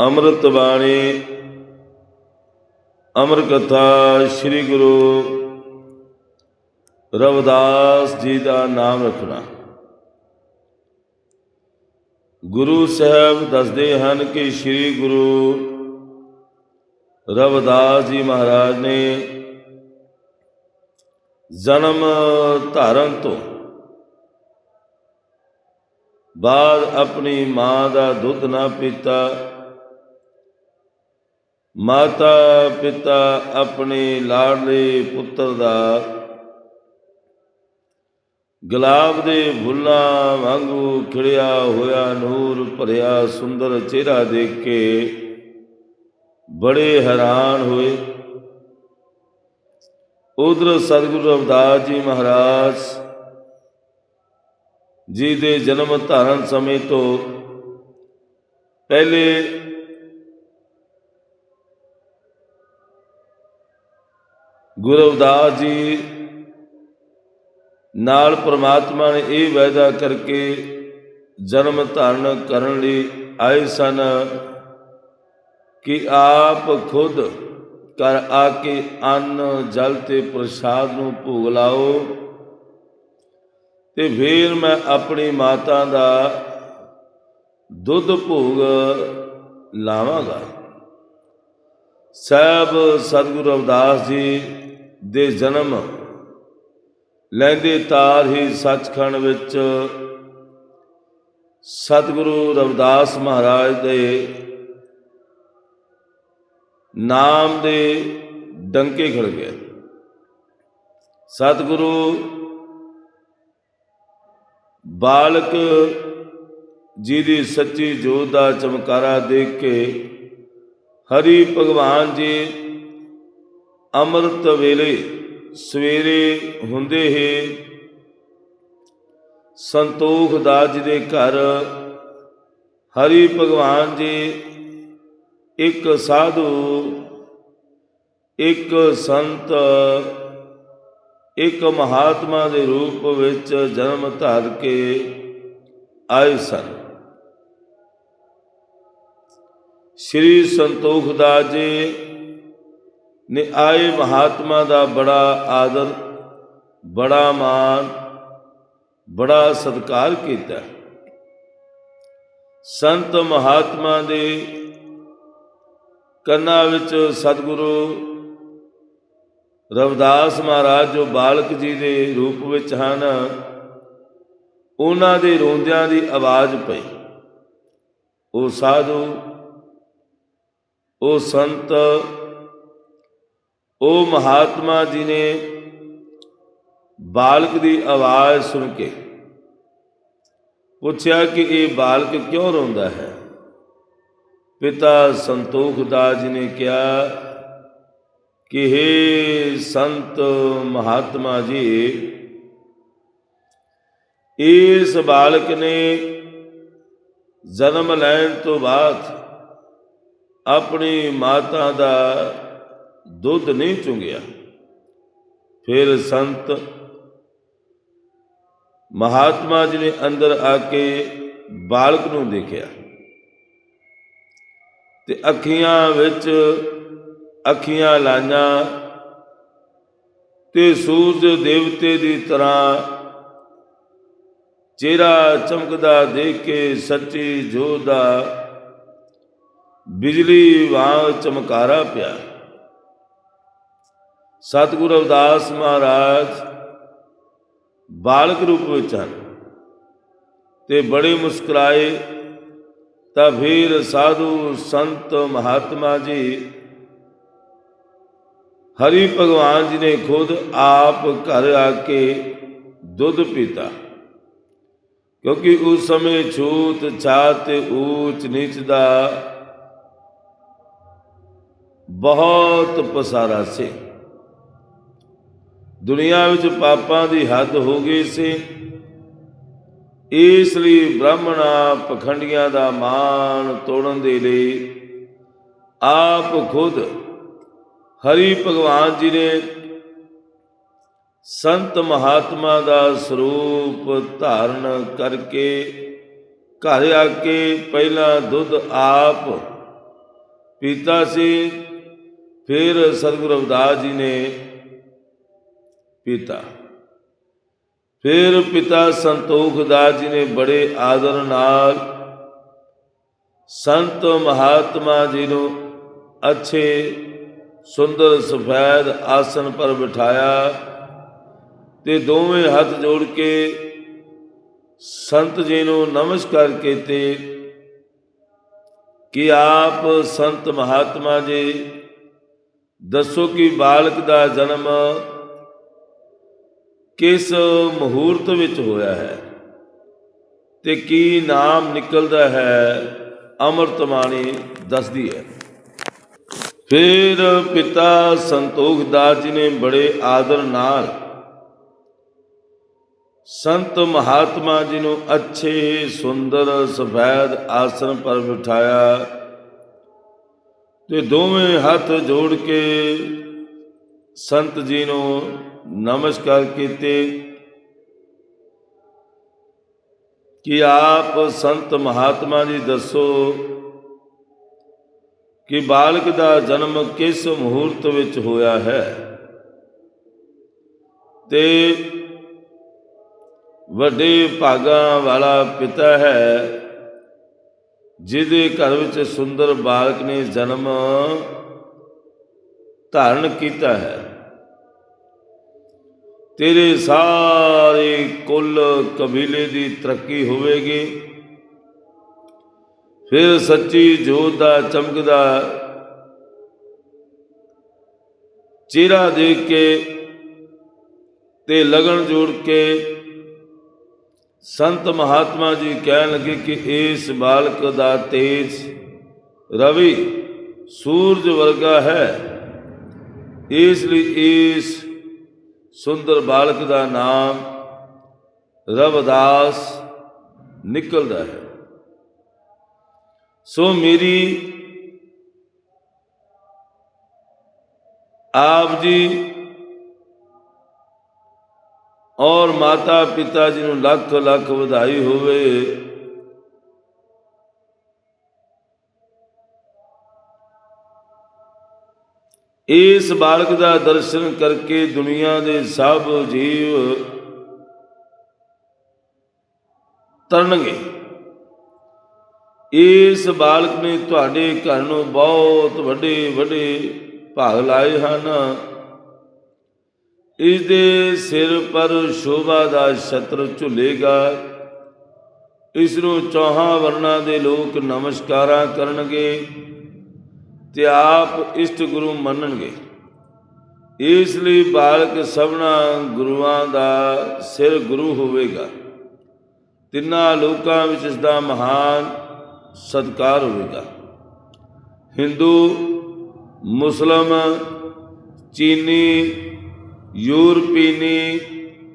ਅੰਮ੍ਰਿਤ ਬਾਣੀ ਅਮਰ ਕਥਾ ਸ੍ਰੀ ਗੁਰੂ ਰਵਿਦਾਸ ਜੀ ਦਾ ਨਾਮ ਰੱਖਣਾ। ਗੁਰੂ ਸਾਹਿਬ ਦੱਸਦੇ ਹਨ ਕਿ ਸ੍ਰੀ ਗੁਰੂ ਰਵਿਦਾਸ ਜੀ ਮਹਾਰਾਜ ਨੇ ਜਨਮ ਧਾਰਨ ਤੋਂ ਬਾਅਦ ਆਪਣੀ ਮਾਂ ਦਾ ਦੁੱਧ ਨਾ ਪੀਤਾ। ਮਾਤਾ ਪਿਤਾ ਆਪਣੇ ਲਾਡਲੇ ਪੁੱਤਰ ਦਾ ਗੁਲਾਬ ਦੇ ਫੁੱਲਾਂ ਵਾਂਗੂ ਖਿੜਿਆ ਹੋਇਆ ਨੂਰ ਭਰਿਆ ਸੁੰਦਰ ਚਿਹਰਾ ਦੇਖ ਕੇ ਬੜੇ ਹੈਰਾਨ ਹੋਏ। ਉਧਰ ਸਤਿਗੁਰੂ ਰਵਿਦਾਸ ਜੀ ਮਹਾਰਾਜ ਜੀ ਦੇ ਜਨਮ ਧਾਰਨ ਸਮੇਂ ਤੋਂ ਪਹਿਲੇ ਗੁਰੂ ਰਵਿਦਾਸ ਜੀ ਨਾਲ ਪ੍ਰਮਾਤਮਾ ਨੇ ਇਹ ਵਾਅਦਾ ਕਰਕੇ ਜਨਮ ਧਾਰਨ ਕਰਨ ਲਈ ਆਏ ਸਨ ਕਿ ਆਪ ਖੁਦ ਕਰ ਆ ਕੇ ਅੰਨ, ਜਲ ਤੇ ਪ੍ਰਸਾਦ ਨੂੰ ਭੋਗ ਲਾਓ ਤੇ ਫਿਰ ਮੈਂ ਆਪਣੀ ਮਾਤਾ ਦਾ ਦੁੱਧ ਭੋਗ ਲਾਵਾਂਗਾ। ਸਾਹਿਬ ਸਤਿਗੁਰੂ ਅਵਦਾਸ ਜੀ ਦੇ ਜਨਮ ਲੈਂਦੇ ਤਾਰ ਹੀ ਸੱਚਖੰਡ ਵਿੱਚ ਸਤਿਗੁਰੂ ਰਵਿਦਾਸ ਮਹਾਰਾਜ ਦੇ ਨਾਮ ਦੇ ਡੰਕੇ ਖੜ ਗਏ। ਸਤਿਗੁਰੂ ਬਾਲਕ ਜੀ ਦੀ ਸੱਚੀ ਜੋਤ ਦਾ ਚਮਕਾਰਾ ਦੇਖ ਕੇ ਹਰੀ ਭਗਵਾਨ ਜੀ ਅੰਮ੍ਰਿਤ ਵੇਲੇ ਸਵੇਰੇ ਹੁੰਦੇ ਹੀ ਸੰਤੋਖ ਦਾਸ ਜੀ ਦੇ ਘਰ ਹਰੀ ਭਗਵਾਨ ਜੀ ਇੱਕ ਸਾਧੂ, ਇੱਕ ਸੰਤ, ਇੱਕ ਮਹਾਤਮਾ ਦੇ ਰੂਪ ਵਿੱਚ ਜਨਮ ਧਾਰ ਕੇ ਆਏ ਸਨ। ਸ੍ਰੀ ਸੰਤੋਖ ਦਾਸ ਜੀ ਨੇ ਆਏ ਮਹਾਤਮਾ ਦਾ ਬੜਾ ਆਦਰ, ਬੜਾ ਮਾਨ ਬੜਾ ਸਤਿਕਾਰ ਕੀਤਾ। ਸੰਤ ਮਹਾਤਮਾ ਦੇ ਕੰਨਾਂ ਵਿੱਚ ਸਤਿਗੁਰੂ ਰਵਿਦਾਸ ਮਹਾਰਾਜ, ਜੋ ਬਾਲਕ ਜੀ ਦੇ ਰੂਪ ਵਿੱਚ ਹਨ, ਉਹਨਾਂ ਦੇ ਰੋਂਦਿਆਂ ਦੀ ਆਵਾਜ਼ ਪਈ। ਉਹ ਸਾਧੂ, ਉਹ ਸੰਤ ਉਹ ਮਹਾਤਮਾ ਜੀ ਨੇ ਬਾਲਕ ਦੀ ਆਵਾਜ਼ ਸੁਣ ਕੇ ਪੁੱਛਿਆ ਕਿ ਇਹ ਬਾਲਕ ਕਿਉਂ ਰੋਂਦਾ ਹੈ? ਪਿਤਾ ਸੰਤੋਖ ਦਾਸ ਜੀ ਨੇ ਕਿਹਾ ਕਿ हे ਸੰਤ ਮਹਾਤਮਾ ਜੀ, ਇਸ ਬਾਲਕ ਨੇ ਜਨਮ ਲੈਣ ਤੋਂ ਬਾਅਦ ਆਪਣੀ ਮਾਤਾ ਦਾ ਦੁੱਧ ਨਹੀਂ ਚੁੰਗਿਆ। ਫਿਰ ਸੰਤ ਮਹਾਤਮਾ ਜੀ ਨੇ ਅੰਦਰ ਆ ਕੇ ਬਾਲਕ ਨੂੰ ਦੇਖਿਆ ਤੇ ਅੱਖੀਆਂ ਵਿੱਚ ਅੱਖੀਆਂ ਲਾਈਆਂ ਤੇ ਸੂਰਜ ਦੇਵਤੇ ਦੀ ਤਰ੍ਹਾਂ ਚਿਹਰਾ ਚਮਕਦਾ ਦੇਖ ਕੇ ਸੱਚੀ ਜੋਤ ਦਾ ਬਿਜਲੀ ਵਾਂਗ ਚਮਕਾਰਾ ਪਿਆ। ਸਤਿਗੁਰ ਅਵਦਾਸ ਮਹਾਰਾਜ, ਬਾਲਕ ਰੂਪ ਵਿੱਚ ਹਨ। ਤੇ ਬੜੇ ਮੁਸਕਰਾਏ ਤਾਂ ਫਿਰ ਸਾਧੂ ਸੰਤ ਮਹਾਤਮਾ ਜੀ, ਹਰੀ ਭਗਵਾਨ ਜੀ ਨੇ ਖੁਦ ਆਪ ਘਰ ਆ ਕੇ ਦੁੱਧ ਪੀਤਾ। ਕਿਉਂਕਿ ਉਸ ਸਮੇਂ ਛੂਤ ਛਾਤ ਤੇ ਊਚ ਨੀਚ ਦਾ ਬਹੁਤ ਪਸਾਰਾ ਸੀ। ਦੁਨੀਆ ਵਿੱਚ ਪਾਪਾਂ ਦੀ ਹੱਦ ਹੋ ਗਈ ਸੀ। ਇਸ ਲਈ ਬ੍ਰਾਹਮਣਾ ਪਖੰਡੀਆਂ ਦਾ ਮਾਨ ਤੋੜਨ ਦੇ ਲਈ ਆਪ ਖੁਦ ਹਰੀ ਭਗਵਾਨ ਜੀ ਨੇ ਸੰਤ ਮਹਾਤਮਾ ਦਾ ਸਰੂਪ ਧਾਰਨ ਕਰਕੇ ਘਰ ਆ ਕੇ ਪਹਿਲਾਂ ਦੁੱਧ ਆਪ ਪੀਤਾ ਸੀ। ਫਿਰ ਸਤਿਗੁਰੂ ਰਵਿਦਾਸ ਜੀ ਨੇ ਪਿਤਾ। ਫਿਰ ਪਿਤਾ ਸੰਤੋਖ ਦਾਸ ਜੀ ਨੇ ਬੜੇ ਆਦਰ ਨਾਲ ਸੰਤ ਮਹਾਤਮਾ ਜੀ ਨੂੰ ਅੱਛੇ, ਸੁੰਦਰ, ਸਫੈਦ ਆਸਨ ਪਰ ਬਿਠਾਇਆ ਤੇ ਦੋਵੇਂ ਹੱਥ ਜੋੜ ਕੇ ਸੰਤ ਜੀ ਨੂੰ ਨਮਸਕਾਰ ਕੀਤੇ ਕਿ ਆਪ ਸੰਤ ਮਹਾਤਮਾ ਜੀ, ਦੱਸੋ ਕਿ ਬਾਲਕ ਦਾ ਜਨਮ ਕਿਸ ਮਹੂਰਤ ਵਿੱਚ ਹੋਇਆ ਹੈ? ਤੇ ਕੀ ਨਾਮ ਨਿਕਲਦਾ ਹੈ? ਅੰਮ੍ਰਿਤ ਬਾਣੀ ਦੱਸਦੀ ਹੈ। ਫਿਰ ਪਿਤਾ ਸੰਤੋਖ ਦਾਸ ਜੀ ਨੇ ਬੜੇ ਆਦਰ ਨਾਲ ਸੰਤ ਮਹਾਤਮਾ ਜੀ ਨੂੰ ਅੱਛੇ, ਸੁੰਦਰ, ਸਫੈਦ ਆਸਨ ਪਰ ਬਿਠਾਇਆ ਤੇ ਦੋਵੇਂ ਹੱਥ ਜੋੜ ਕੇ ਸੰਤ ਜੀ ਨੂੰ ਨਮਸਕਾਰ ਕੀਤੇ ਕਿ ਆਪ ਸੰਤ ਮਹਾਤਮਾ ਜੀ ਦੱਸੋ ਕਿ ਬਾਲਕ ਦਾ ਜਨਮ ਕਿਸ ਮੁਹੂਰਤ ਵਿੱਚ ਹੋਇਆ ਹੈ? ਤੇ ਵੱਡੇ ਭਾਗਾਂ ਵਾਲਾ ਪਿਤਾ ਹੈ, ਜਿਹਦੇ ਘਰ ਵਿੱਚ ਸੁੰਦਰ ਬਾਲਕ ਨੇ ਜਨਮ ਧਾਰਨ ਕੀਤਾ ਹੈ। ਤੇਰੇ ਸਾਰੇ ਕੁੱਲ ਕਬੀਲੇ ਦੀ ਤਰੱਕੀ ਹੋਵੇਗੀ। ਫਿਰ ਸੱਚੀ ਜੋਤ ਦਾ ਚਮਕਦਾ ਚਿਹਰਾ ਦੇਖ ਕੇ ਤੇ ਲਗਨ ਜੋੜ ਕੇ ਸੰਤ ਮਹਾਤਮਾ ਜੀ ਕਹਿਣ ਲੱਗੇ ਕਿ ਇਸ ਬਾਲਕ ਦਾ ਤੇਜ ਰਵੀ ਸੂਰਜ ਵਰਗਾ ਹੈ। ਇਸ ਲਈ ਇਸ ਸੁੰਦਰ ਬਾਲਕ ਦਾ ਨਾਮ ਰਵਦਾਸ ਨਿਕਲਦਾ ਹੈ। ਸੋ ਮੇਰੀ ਆਪ ਜੀ ਔਰ ਮਾਤਾ ਪਿਤਾ ਜੀ ਨੂੰ ਲੱਖ ਲੱਖ ਵਧਾਈ ਹੋਵੇ। ਇਸ ਬਾਲਕ ਦਾ ਦਰਸ਼ਨ ਕਰਕੇ ਦੁਨੀਆ ਦੇ ਸਭ ਜੀਵ ਤਰਨਗੇ। ਇਸ ਬਾਲਕ ਨੇ ਤੁਹਾਡੇ ਘਰ ਨੂੰ ਬਹੁਤ ਵੱਡੇ ਵੱਡੇ ਭਾਗ ਲਾਏ ਹਨ। ਇਸ ਦੇ ਸਿਰ ਪਰ ਸ਼ੋਭਾ ਦਾ ਛਤਰ ਝੁਲੇਗਾ। ਇਸ ਨੂੰ ਚੌਹਾਂ ਵਰਨਾ ਦੇ ਲੋਕ ਨਮਸਕਾਰਾਂ ਕਰਨਗੇ। ਤੇ ਆਪ ਇਸ਼ਟ ਗੁਰੂ ਮੰਨਣਗੇ। ਇਸ ਲਈ ਬਾਲਕ ਸਭਨਾ ਗੁਰੂਆਂ ਦਾ ਸਿਰ ਗੁਰੂ ਹੋਵੇਗਾ। ਤਿੰਨਾਂ ਲੋਕਾਂ ਵਿੱਚ ਇਸ ਦਾ ਮਹਾਨ ਸਤਕਾਰ ਹੋਵੇਗਾ। ਹਿੰਦੂ, ਮੁਸਲਮ, ਚੀਨੀ, ਯੂਰਪੀਨੀ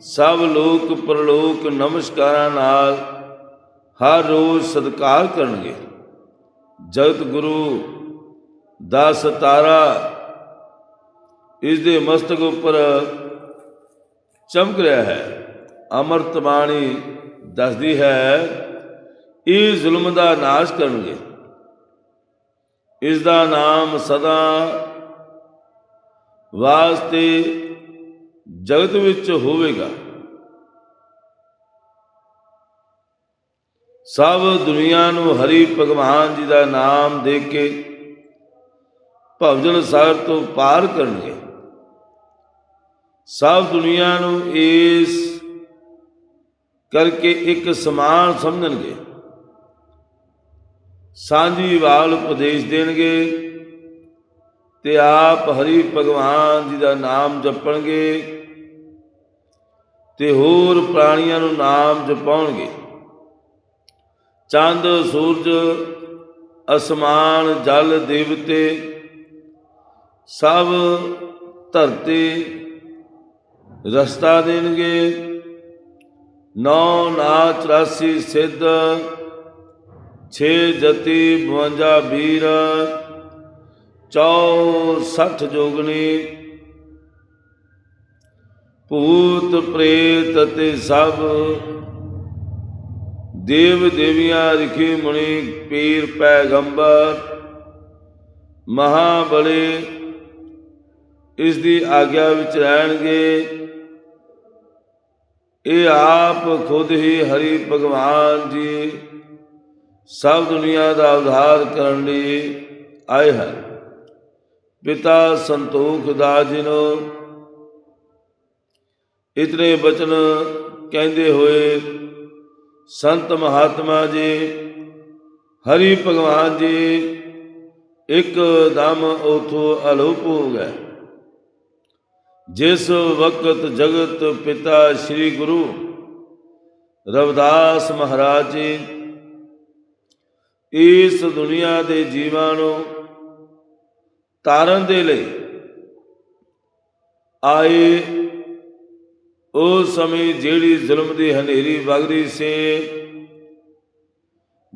ਸਭ ਲੋਕ ਪ੍ਰਲੋਕ ਨਮਸਕਾਰਾਂ ਨਾਲ ਹਰ ਰੋਜ਼ ਸਤਕਾਰ ਕਰਨਗੇ। ਜਗਤ ਗੁਰੂ ਦਾ ਸਤਾਰਾ ਇਸ ਦੇ ਮਸਤਕ ਉੱਪਰ ਚਮਕ ਰਿਹਾ ਹੈ। ਅਮਰਤ ਬਾਣੀ ਦੱਸਦੀ ਹੈ, ਇਹ ਜ਼ੁਲਮ ਦਾ ਨਾਸ਼ ਕਰਨਗੇ। ਇਸ ਦਾ ਨਾਮ ਸਦਾ ਵਾਸਤੇ ਜਗਤ ਵਿੱਚ ਹੋਵੇਗਾ। ਸਭ ਦੁਨੀਆ ਨੂੰ ਹਰੀ ਭਗਵਾਨ ਜੀ ਦਾ ਨਾਮ ਦੇ ਕੇ ਭਵਜਨ ਸਾਗਰ ਤੋਂ ਪਾਰ ਕਰਨਗੇ। ਸਭ ਦੁਨੀਆ ਨੂੰ ਇਸ ਕਰਕੇ ਇੱਕ ਸਮਾਨ ਸਮਝਣਗੇ। ਸਾਂਝੀ ਵਾਲ ਉਪਦੇਸ਼ ਦੇਣਗੇ ਤੇ ਆਪ ਹਰੀ ਭਗਵਾਨ ਜੀ ਦਾ ਨਾਮ ਜਪਣਗੇ ਤੇ ਹੋਰ ਪ੍ਰਾਣੀਆਂ ਨੂੰ ਨਾਮ ਜਪਾਉਣਗੇ। ਚੰਦ, ਸੂਰਜ, ਅਸਮਾਨ, ਜਲ, ਦੇਵਤੇ ਸਭ ਧਰਤੀ ਰਸਤਾ ਦੇਣਗੇ। ਨੌ ਨਾ 84 ਸਿੱਧ, ਛੇ ਜਤੀ 52 ਵੀਰ 64 ਜੋਗਣੀ। ਭੂਤ ਪ੍ਰੇਤ ਅਤੇ ਸਭ, ਦੇਵ ਦੇਵੀਆਂ ਰਿਖੀ ਮੁਨੀ ਪੀਰ ਪੈਗੰਬਰ, ਮਹਾਬਲੇ ਇਸ ਦੀ ਆਗਿਆ ਵਿੱਚ ਰਹਿਣਗੇ। ਇਹ ਆਪ ਖੁਦ ਹੀ ਹਰੀ ਭਗਵਾਨ ਜੀ ਸਭ ਦੁਨੀਆ ਦਾ ਉਧਾਰ ਕਰਨ ਲਈ ਆਏ ਹਨ। ਪਿਤਾ ਸੰਤੋਖ ਦਾਸ ਜੀ ਨੂੰ ਇਤਨੇ ਬਚਨ ਕਹਿੰਦੇ ਹੋਏ, ਸੰਤ ਮਹਾਤਮਾ ਜੀ, ਹਰੀ ਭਗਵਾਨ ਜੀ, ਇੱਕ ਦਮ ਉਥੋਂ ਅਲੋਪ ਹੋ ਗਏ। ਜਿਸ ਵਕਤ ਜਗਤ ਪਿਤਾ ਸ੍ਰੀ ਗੁਰੂ ਰਵਿਦਾਸ ਮਹਾਰਾਜ ਜੀ ਇਸ ਦੁਨੀਆ ਦੇ ਜੀਵਾਂ ਨੂੰ ਤਾਰਨ ਦੇ ਲਈ ਆਏ ਉਸ ਸਮੇਂ ਜਿਹੜੀ ਜ਼ੁਲਮ ਦੀ ਹਨੇਰੀ ਵਗਦੀ ਸੀ,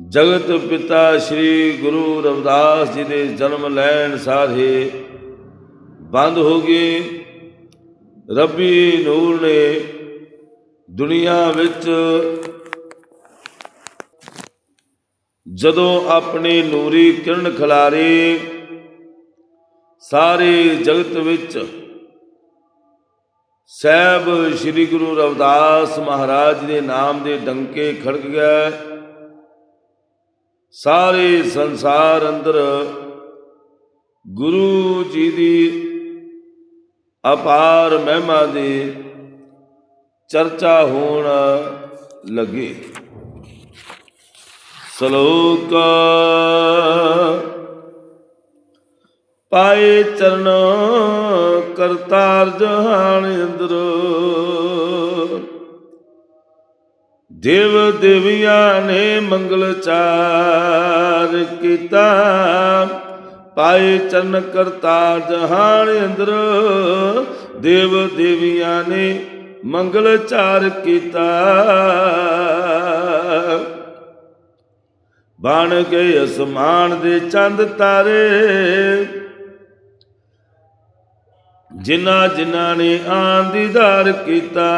ਜਗਤ ਪਿਤਾ ਸ੍ਰੀ ਗੁਰੂ ਰਵਿਦਾਸ ਜੀ ਦੇ ਜਨਮ ਲੈਣ ਸਾਰ ਹੀ ਬੰਦ ਹੋ ਗਏ ਰੱਬੀ ਨੂਰ ਨੇ ਦੁਨੀਆ ਵਿੱਚ ਜਦੋਂ ਆਪਣੀ ਨੂਰੀ ਕਿਰਨ ਖਿਲਾਰੀ, ਸਾਰੇ ਜਗਤ ਵਿੱਚ ਸਹਿਬ ਸ੍ਰੀ ਗੁਰੂ ਰਵਿਦਾਸ ਮਹਾਰਾਜ ਦੇ ਨਾਮ ਦੇ ਡੰਕੇ ਖੜਕ ਗਏ ਸਾਰੇ ਸੰਸਾਰ ਅੰਦਰ ਗੁਰੂ ਜੀ ਦੀ ਅਪਾਰ ਮਹਿਮਾ ਦੀ ਚਰਚਾ ਹੋਣ ਲੱਗੀ। ਸ਼ਲੋਕ ਪਾਏ ਚਰਨ ਕਰਤਾਰ ਜਹਾਨ ਅੰਦਰ ਦੇਵ ਦੇਵੀਆਂ ਨੇ ਮੰਗਲ ਚਾਰ ਕੀਤਾ। ਪਾਏ ਚਰਨ ਕਰਤਾਰ ਜਹਾਨ ਅੰਦਰ। ਦੇਵ ਦੇਵੀਆਂ ਨੇ ਮੰਗਲ ਚਾਰ ਕੀਤਾ। ਬਣ ਗਏ ਅਸਮਾਨ ਦੇ ਚੰਦ ਤਾਰੇ। ਜਿਨ੍ਹਾਂ ਜਿਨ੍ਹਾਂ ਨੇ ਆਨ ਦੀਦਾਰ ਕੀਤਾ।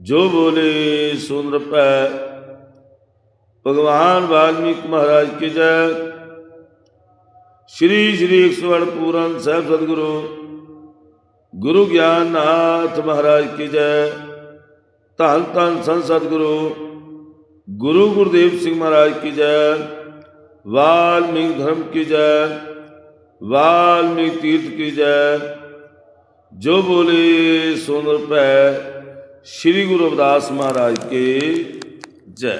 ਜੋ ਬੋਲੇ ਸੁੰਦਰ ਪੈ ਭਗਵਾਨ ਵਾਲਮੀਕ ਮਹਾਰਾਜ ਕੀ ਜੈ। ਸ਼੍ਰੀ ਸ਼੍ਰੀ 108 ਪੂਰਨ ਸਾਹਿਬ ਸਤਿਗੁਰੂ, ਗੁਰੂ ਗਿਆਨਨਾਥ ਮਹਾਰਾਜ ਕੀ ਜੈ। ਧੰਨ ਧੰਨ ਸੰਤ ਸਤਿਗੁਰੂ, ਗੁਰੂ ਗੁਰਦੇਵ ਸਿੰਘ ਮਹਾਰਾਜ ਕੀ ਜੈ। ਵਾਲਮੀਕ ਧਰਮ ਕੀ ਜੈ, ਵਾਲਮੀਕ ਤੀਰਥ ਕੀ ਜੈ। ਜੋ ਬੋਲੇ ਸੁੰਦਰ ਭੈ, ਸ੍ਰੀ ਗੁਰੂ ਰਵਿਦਾਸ ਮਹਾਰਾਜ ਕੀ ਜੈ।